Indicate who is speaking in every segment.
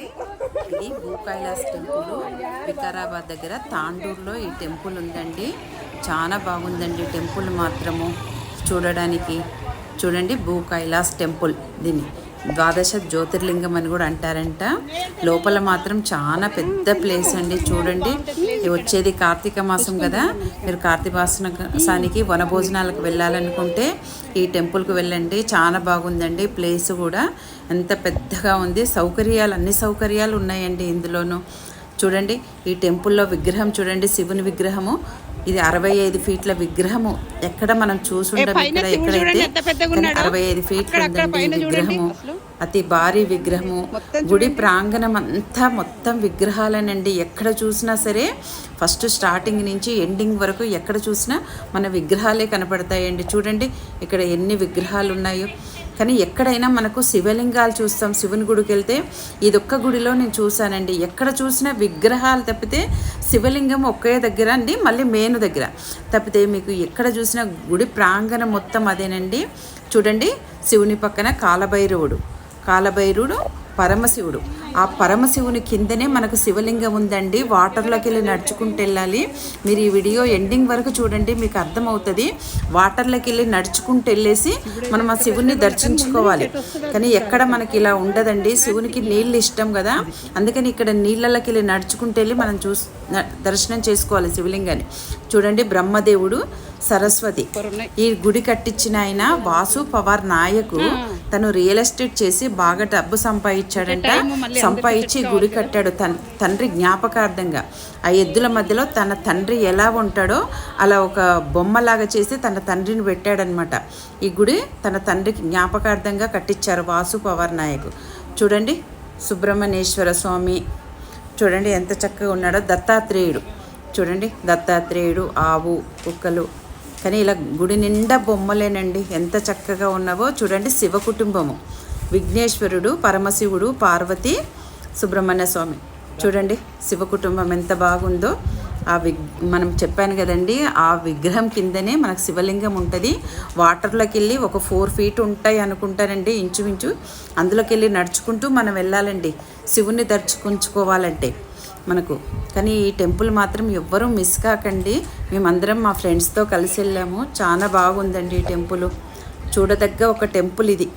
Speaker 1: అండి. ఇది భూ కైలాస్ టెంపుల్. వికారాబాద్ దగ్గర తాండూరులో ఈ టెంపుల్ ఉందండి. చాలా బాగుందండి టెంపుల్ మాత్రము. చూడడానికి. చూడండి భూ కైలాస్ టెంపుల్ దీన్ని. ద్వాదశ జ్యోతిర్లింగం అని కూడా అంటారంట. లోపల మాత్రం చాలా పెద్ద ప్లేస్ అండి. చూడండి. వచ్చేది కార్తీక మాసం కదా. మీరు కార్తీక మాసానికి వనభోజనాలకు వెళ్ళాలనుకుంటే ఈ టెంపుల్కి వెళ్ళండి. చాలా బాగుందండి ప్లేస్ కూడా. ఎంత పెద్దగా ఉంది. సౌకర్యాలు అన్ని సౌకర్యాలు ఉన్నాయండి ఇందులోనూ. చూడండి ఈ టెంపుల్లో విగ్రహం చూడండి శివుని విగ్రహము. ఇది అరవై ఐదు ఫీట్ల విగ్రహము. ఎక్కడ మనం చూసుంటాం ఇక్కడ ఎక్కడైతే అరవై ఐదు ఫీట్లు ఉందండి విగ్రహము. అతి భారీ విగ్రహము. గుడి ప్రాంగణం అంతా మొత్తం విగ్రహాలేనండి. ఎక్కడ చూసినా సరే ఫస్ట్ స్టార్టింగ్ నుంచి ఎండింగ్ వరకు ఎక్కడ చూసినా మన విగ్రహాలే కనపడతాయండి. చూడండి ఇక్కడ ఎన్ని విగ్రహాలు ఉన్నాయో కానీ ఎక్కడైనా మనకు శివలింగాలు చూస్తాం శివుని గుడికి వెళ్తే ఇదొక్క గుడిలో నేను చూశానండి. ఎక్కడ చూసినా విగ్రహాలు తప్పితే శివలింగం ఒకే దగ్గర అండి మళ్ళీ మేను దగ్గర. తప్పితే మీకు ఎక్కడ చూసినా గుడి ప్రాంగణం మొత్తం అదేనండి. చూడండి శివుని పక్కన కాలభైరవుడు. కాలభైరుడు పరమశివుడు. ఆ పరమశివుని కిందనే మనకు శివలింగం ఉందండి. వాటర్లోకి వెళ్ళి నడుచుకుంటూ వెళ్ళాలి. మీరు ఈ వీడియో ఎండింగ్ వరకు చూడండి మీకు అర్థమవుతుంది. వాటర్లోకి వెళ్ళి నడుచుకుంటూ వెళ్ళేసి మనం ఆ శివుని దర్శించుకోవాలి. కానీ ఎక్కడ మనకి ఇలా ఉండదండి. శివునికి నీళ్ళు ఇష్టం కదా. అందుకని ఇక్కడ నీళ్ళలోకి వెళ్ళి నడుచుకుంటూ వెళ్ళి మనం చూస్ దర్శనం చేసుకోవాలి శివలింగాన్ని. చూడండి బ్రహ్మదేవుడు సరస్వతి. ఈ గుడి కట్టించిన ఆయన వాసు పవార్ నాయకు తను రియల్ ఎస్టేట్ చేసి బాగా డబ్బు సంపాదించాడంట. సంపాదించి గుడి కట్టాడు తన తండ్రి జ్ఞాపకార్థంగా. ఆ ఎద్దుల మధ్యలో తన తండ్రి ఎలా ఉంటాడో అలా ఒక బొమ్మలాగా చేసి తన తండ్రిని పెట్టాడనమాట. ఈ గుడి తన తండ్రికి జ్ఞాపకార్థంగా కట్టించారు వాసు పవార్ నాయకు. చూడండి సుబ్రహ్మణ్యేశ్వర స్వామి. చూడండి ఎంత చక్కగా ఉన్నాడో దత్తాత్రేయుడు. చూడండి దత్తాత్రేయుడు ఆవు కుక్కలు. కానీ ఇలా గుడి నిండా బొమ్మలేనండి. ఎంత చక్కగా ఉన్నావో చూడండి శివ కుటుంబము. విఘ్నేశ్వరుడు పరమశివుడు పార్వతి సుబ్రహ్మణ్య స్వామి. చూడండి శివ కుటుంబం ఎంత బాగుందో. ఆ విగ్ మనం చెప్పాను కదండి ఆ విగ్రహం కిందనే మనకు శివలింగం ఉంటుంది. వాటర్లోకి వెళ్ళి ఒక ఫోర్ ఫీట్ ఉంటాయి అనుకుంటానండి ఇంచుమించు. అందులోకి వెళ్ళి నడుచుకుంటూ మనం వెళ్ళాలండి. శివుణ్ణి దర్శించుకోవాలంటే. మనకు. కానీ ఈ టెంపుల్ మాత్రం ఎవ్వరూ మిస్ కాకండి. మేమందరం మా ఫ్రెండ్స్తో కలిసి వెళ్ళాము. చాలా బాగుందండి ఈ టెంపుల్. చూడదగ్గ ఒక టెంపుల్ ఇది.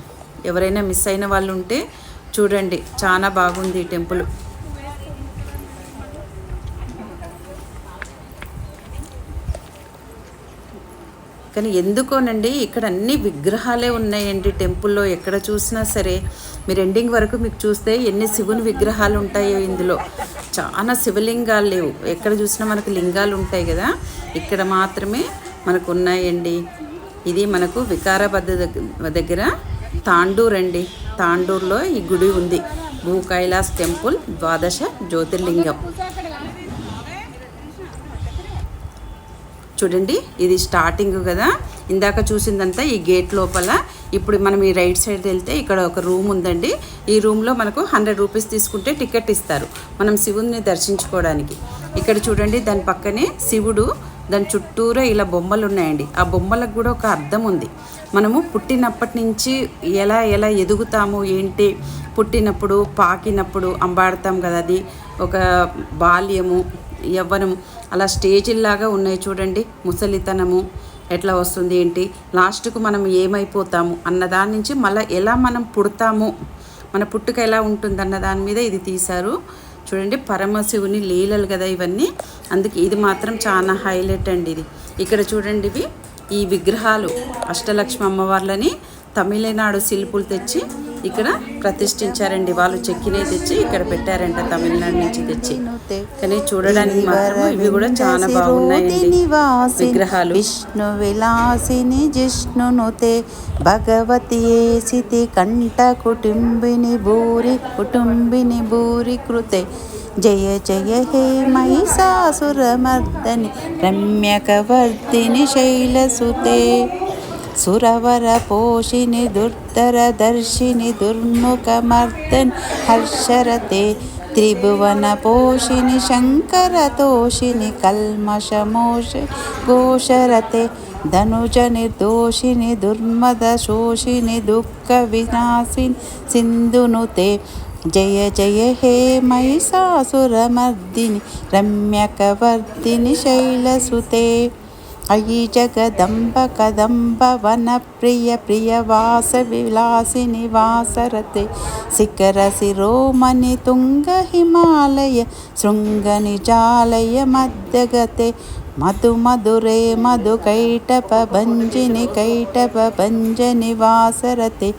Speaker 1: ఎవరైనా మిస్ అయిన వాళ్ళు ఉంటే చూడండి. చాలా బాగుంది ఈ టెంపుల్. కానీ ఎందుకోనండి? ఇక్కడ అన్ని విగ్రహాలే ఉన్నాయండి టెంపుల్లో. ఎక్కడ చూసినా సరే మీరు ఎండింగ్ వరకు మీకు చూస్తే ఎన్ని శివుని విగ్రహాలు ఉంటాయో ఇందులో. చాలా శివలింగాలు లేవు. ఎక్కడ చూసినా మనకు లింగాలు ఉంటాయి కదా? ఇక్కడ మాత్రమే మనకు ఉన్నాయండి. ఇది మనకు వికారాబాద్ దగ్గర తాండూర్ అండి. తాండూరులో ఈ గుడి ఉంది. భూ కైలాస్ టెంపుల్ ద్వాదశ జ్యోతిర్లింగం. చూడండి ఇది స్టార్టింగ్ కదా. ఇందాక చూసిందంతా ఈ గేట్ లోపల. ఇప్పుడు మనం ఈ రైట్ సైడ్ వెళ్తే ఇక్కడ ఒక రూమ్ ఉందండి. ఈ రూమ్లో మనకు హండ్రెడ్ రూపీస్ తీసుకుంటే టికెట్ ఇస్తారు మనం శివుని దర్శించుకోవడానికి. ఇక్కడ చూడండి దాని పక్కనే శివుడు దాని చుట్టూరా ఇలా బొమ్మలు ఉన్నాయండి. ఆ బొమ్మలకు కూడా ఒక అర్థం ఉంది. మనము పుట్టినప్పటి నుంచి ఎలా ఎలా ఎదుగుతాము ఏంటి? పుట్టినప్పుడు పాకినప్పుడు అంబాడతాం కదా అది. ఒక బాల్యము యవ్వనము. అలా స్టేజిల్లాగా ఉన్నాయి చూడండి. ముసలితనము ఎట్లా వస్తుంది ఏంటి? లాస్ట్కు మనం ఏమైపోతాము అన్న దాని నుంచి మళ్ళీ ఎలా మనం పుడతాము? మన పుట్టుక ఎలా ఉంటుంది అన్న దాని మీద ఇది తీశారు. చూడండి పరమశివుని లీలలు కదా ఇవన్నీ. అందుకే ఇది మాత్రం చాలా హైలైట్ అండి ఇది. ఇక్కడ చూడండి ఇవి. ఈ విగ్రహాలు అష్టలక్ష్మి అమ్మవార్లని తమిళనాడు శిల్పులు తెచ్చి ఇక్కడ ప్రతిష్ఠించారండి. వాళ్ళు చెక్కినే తెచ్చి ఇక్కడ పెట్టారంట తమిళనాడు నుంచి తెచ్చి. కానీ చూడడానికి మాత్రం ఇవి కూడా చాలా బాగున్నాయండి. విగ్రహాలు.
Speaker 2: విష్ణు విలాసిని జిష్ణునుతే భగవతి ఏసితి కంఠ కుటుంబిని భూరి కుటుంబిని భూరి కృతే. జయ జయ హే మహిషాసురమర్దని రమ్యకవర్ధిని శైలసుతే. సురవర పోషిని దుర్ధర దర్శిని దుర్ముఖమర్దన్ హర్షరతే త్రిభువన పోషిని శంకర తోషిని కల్మషమోష ఘోషరతే ధనుజ నిర్దోషిని దుర్మద శోషిని దుఃఖ వినాశిని అయి జగదంబ కదంబ వన ప్రియ ప్రియ వాస విలాసిని వాసరతే శిఖర శిరోమణి తుంగ హిమాలయ శృంగ నిజాలయ మధ్యగతే. మధు మధురే మధు కైటప భంజిని కైటప భంజని వాసరతే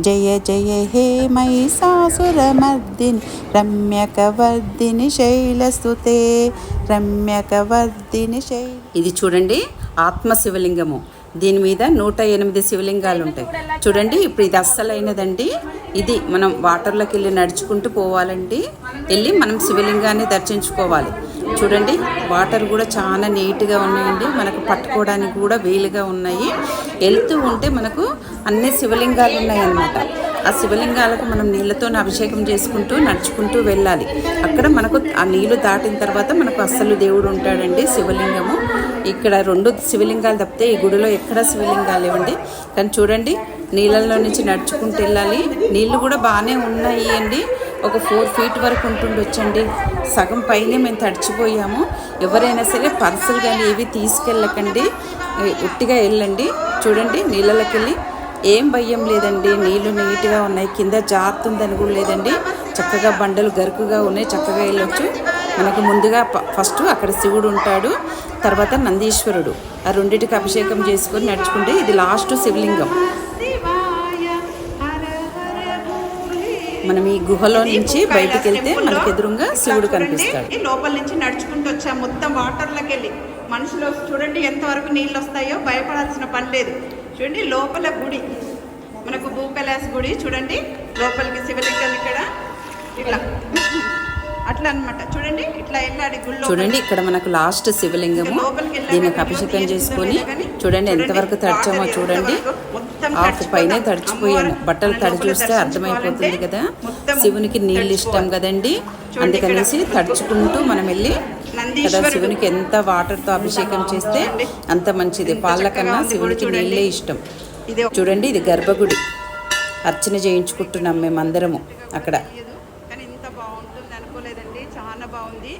Speaker 2: జయ జయ హే మహిషాసురమర్దిని రమ్యకవర్దిని శైలస్తుతే రమ్యకవర్దిని శైల
Speaker 1: ఇది చూడండి ఆత్మ శివలింగము దీని మీద నూట ఎనిమిది శివలింగాలు ఉంటాయి చూడండి ఇప్పుడు ఇది అస్సలైనదండి. ఇది మనం వాటర్లోకి వెళ్ళి నడుచుకుంటూ పోవాలండి. వెళ్ళి మనం శివలింగాన్ని దర్శించుకోవాలి. చూడండి వాటర్ కూడా చాలా నీట్గా ఉన్నాయండి. మనకు పట్టుకోవడానికి కూడా వీలుగా ఉన్నాయి. వెళ్తూ ఉంటే మనకు అన్ని శివలింగాలు ఉన్నాయన్నమాట. ఆ శివలింగాలకు మనం నీళ్ళతో అభిషేకం చేసుకుంటూ నడుచుకుంటూ వెళ్ళాలి. అక్కడ మనకు ఆ నీళ్ళు దాటిన తర్వాత మనకు అస్సలు దేవుడు ఉంటాడండి శివలింగము. ఇక్కడ రెండు శివలింగాలు తప్పితే ఈ గుడిలో ఎక్కడ శివలింగాలు ఇవ్వండి కానీ చూడండి నీళ్ళల్లో నుంచి నడుచుకుంటూ వెళ్ళాలి. నీళ్ళు కూడా బాగానే ఉన్నాయి అండి. ఒక ఫోర్ ఫీట్ వరకు ఉంటుండొచ్చండి. సగం పైనే మేము తడిచిపోయాము. ఎవరైనా సరే పర్సులు కానీ ఏవి తీసుకెళ్ళకండి. ఉట్టిగా వెళ్ళండి. చూడండి నీళ్ళలోకి వెళ్ళి ఏం భయం లేదండి. నీళ్ళు నీట్గా ఉన్నాయి. కింద జారుతుందని కూడా లేదండి. చక్కగా బండలు గరుకుగా ఉన్నాయి. చక్కగా వెళ్ళొచ్చు. మనకు ముందుగా ఫస్ట్ అక్కడ శివుడు ఉంటాడు. తర్వాత నందీశ్వరుడు. ఆ రెండింటికి అభిషేకం చేసుకొని నడుచుకుంటే ఇది లాస్ట్ శివలింగం. మనం ఈ గుహలో నుంచి బయటికి వెళ్తే మనకు ఎదురుగా శివుడు కనిపిస్తాడు.
Speaker 2: లోపల నుంచి నడుచుకుంటూ వచ్చాం మొత్తం వాటర్లోకి వెళ్ళి మనుషులు చూడండి ఎంతవరకు నీళ్ళు వస్తాయో భయపడాల్సిన పని లేదు. చూడండి లోపల గుడి. మనకు భూ కైలాస్ గుడి చూడండి లోపలికి శివలింగాలు ఇక్కడ. ఇట్లా అట్లా అన్నమాట చూడండి ఇట్లా వెళ్ళాలి గుళ్ళో
Speaker 1: చూడండి ఇక్కడ మనకు లాస్ట్ శివలింగము. దీనికి అభిషేకం చేసుకొని చూడండి ఎంతవరకు తడిచామో చూడండి. హాఫ్ పైనే తడిచిపోయాము బట్టలు తడి చూస్తే అర్థమైపోతుంది కదా. శివునికి నీళ్ళు ఇష్టం కదండి. అందుకనేసి తడుచుకుంటూ మనం వెళ్ళి కదా శివునికి ఎంత వాటర్తో అభిషేకం చేస్తే అంత మంచిది. పాల కన్నా శివునికి నీళ్ళే ఇష్టం. చూడండి ఇది గర్భగుడి. అర్చన చేయించుకుంటున్నాం మేమందరము అక్కడ
Speaker 2: తెలియదు కానీ ఇంత బాగుంటుంది అనుకోలేదండి బాగుంది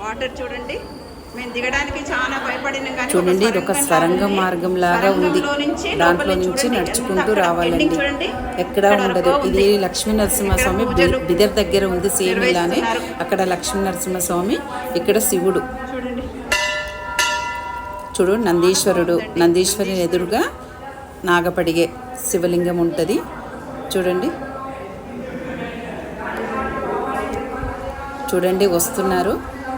Speaker 2: వాటర్ చూడండి. మేము దిగడానికి చాలా భయపడినాం కానీ
Speaker 1: చూడండి ఇది ఒక స్వరంగ మార్గం లాగా ఉంది. దాంట్లో నుంచి నడుచుకుంటూ రావాలండి. ఎక్కడా ఉండదు. ఇది. లక్ష్మీ నరసింహస్వామి బిదర్ దగ్గర ఉంది సేమ్ ఇలానే. అక్కడ లక్ష్మీ నరసింహస్వామి ఇక్కడ శివుడు.
Speaker 2: చూడండి.
Speaker 1: చూడు నందీశ్వరుడు. నందీశ్వరుని ఎదురుగా నాగపడిగే శివలింగం ఉంటుంది. చూడండి. చూడండి వస్తున్నారు.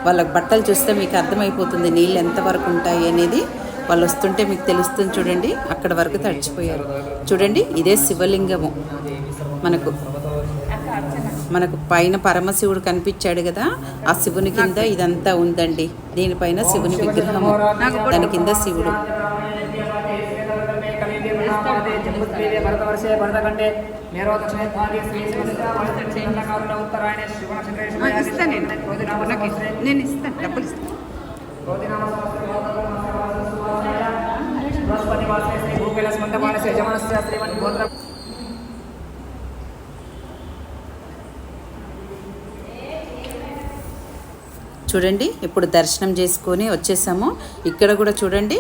Speaker 1: వాళ్ళకి బట్టలు చూస్తే మీకు అర్థమైపోతుంది నీళ్ళు ఎంతవరకు ఉంటాయి అనేది. వాళ్ళు వస్తుంటే మీకు తెలుస్తుంది చూడండి అక్కడ వరకు తడిచిపోయారు. చూడండి ఇదే శివలింగము. మనకు మనకు పైన పరమశివుడు కనిపించాడు కదా ఆ శివుని కింద ఇదంతా ఉందండి. దీనిపైన శివుని విగ్రహము దాని కింద శివుడు.
Speaker 3: భరతవర్షే భరతఖండే మేరో దక్షిణే శివకారుణ ఉత్తరాయణే శివనక్షత్రే
Speaker 2: ఇస్తాను నేను. ఇస్తాను. డబ్బులు ఇస్తాను.
Speaker 3: యజమానస్య గోత్ర
Speaker 1: చూడండి ఇప్పుడు దర్శనం చేసుకొని వచ్చేసాము. ఇక్కడ కూడా చూడండి.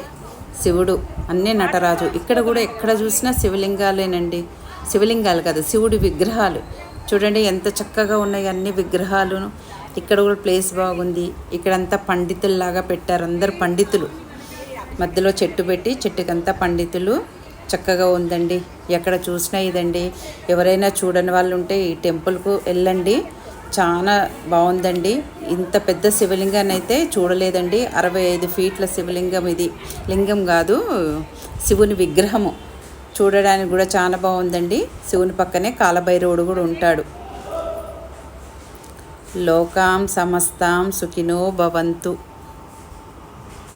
Speaker 1: శివుడు అన్నీ నటరాజు. ఇక్కడ కూడా ఎక్కడ చూసినా శివలింగాలేనండి. శివలింగాలు కాదు శివుడి విగ్రహాలు. చూడండి ఎంత చక్కగా ఉన్నాయి అన్ని విగ్రహాలు ఇక్కడ కూడా ప్లేస్ బాగుంది. ఇక్కడంతా పండితుల్లాగా పెట్టారు అందరు పండితులు. మధ్యలో చెట్టు పెట్టి చెట్టుకంతా పండితులు. చక్కగా ఉందండి. ఎక్కడ చూసినా ఇదండి. ఎవరైనా చూడని వాళ్ళు ఉంటే ఈ టెంపుల్కు వెళ్ళండి. చాలా బాగుందండి. ఇంత పెద్ద శివలింగాన్ని అయితే చూడలేదండి. అరవై ఐదు ఫీట్ల శివలింగం ఇది. లింగం కాదు శివుని విగ్రహము. చూడడానికి కూడా చాలా బాగుందండి. శివుని పక్కనే కాలభైరవుడు కూడా ఉంటాడు. లోకాం సమస్తాం సుఖినో భవంతు.